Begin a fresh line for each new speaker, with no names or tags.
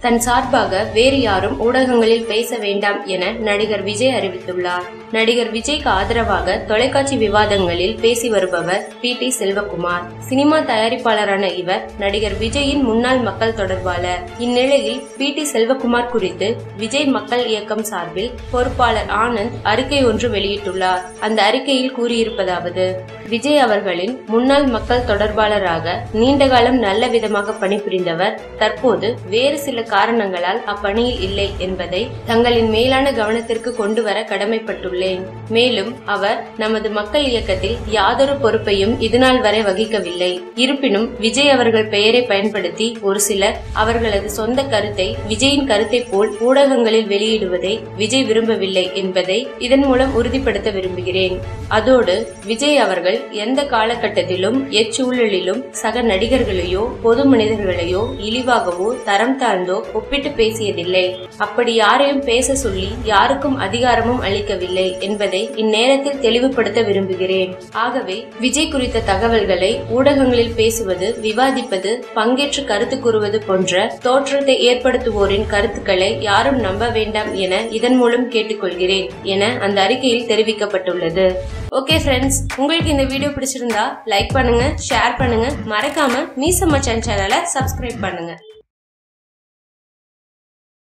தன் சார்பாக வேறு யாரும் ஊடகங்களில் பேச வேண்டாம் என நடிகர் விஜய் அறிவித்துள்ளார். நடிகர் விஜய்க்கு ஆதரவாக தொலைக்காட்சி விவாதங்களில் பேசி வருபவர் பி டி செல்வகுமார். சினிமா தயாரிப்பாளரான இவர் நடிகர் விஜயின் முன்னாள் மக்கள் தொடர்பாளர். இந்நிலையில் பி டி செல்வகுமார் குறித்து விஜய் மக்கள் இயக்கம் சார்பில் பொறுப்பாளர் ஆனந்த் அறிக்கை ஒன்று வெளியிட்டுள்ளார். அந்த அறிக்கையில் கூறியிருப்பதாவது விஜய் அவர்களின் முன்னாள் மக்கள் தொடர்பாளராக நீண்டகாலம் நல்ல விதமாக பணிபுரிந்தவர் தற்போது வேறு சில காரணங்களால் அப்பணியில் இல்லை என்பதை தங்களின் மேலான கவனத்திற்கு கொண்டு வர கடமைப்பட்டுள்ளேன். மேலும் அவர் நமது மக்கள் இயக்கத்தில் யாதொரு பொறுப்பையும் இதுநாள் வரை வகிக்கவில்லை. இருப்பினும் விஜய் அவர்கள் பெயரை பயன்படுத்தி ஒரு சிலர் அவர்களது சொந்த கருத்தை விஜயின் கருத்தை போல் ஊடகங்களில் வெளியிடுவதை விஜய் விரும்பவில்லை என்பதை இதன் மூலம் உறுதிப்படுத்த விரும்புகிறேன். அதோடு விஜய் அவர்கள் எந்த காலகட்டத்திலும் எச்சூழலிலும் சக நடிகர்களையோ பொது மனிதர்களையோ இழிவாகவோ தரம் தாழ்ந்தோ ஒப்பிட்டு பேசியதில்லை. அப்படி யாரையும் பேச சொல்லி யாருக்கும் அதிகாரமும் அளிக்கவில்லை என்பதை இந்நேரத்தில் தெளிவுபடுத்த விரும்புகிறேன். ஆகவே விஜய் குறித்த தகவல்களை ஊடகங்களில் பேசுவது விவாதிப்பது பங்கேற்று கருத்து கூறுவது போன்ற தோற்றத்தை ஏற்படுத்துவோரின் கருத்துக்களை யாரும் நம்ப வேண்டாம் என இதன் மூலம் கேட்டுக்கொள்கிறேன் என அந்த அறிக்கையில் தெரிவிக்கப்பட்டுள்ளது. ஓகே ஃப்ரெண்ட்ஸ் உங்களுக்கு இந்த வீடியோ பிடிச்சிருந்தா லைக் பண்ணுங்க ஷேர் பண்ணுங்க. மறக்காம மீச மச்சான் சேனலை சப்ஸ்கிரைப் பண்ணுங்க.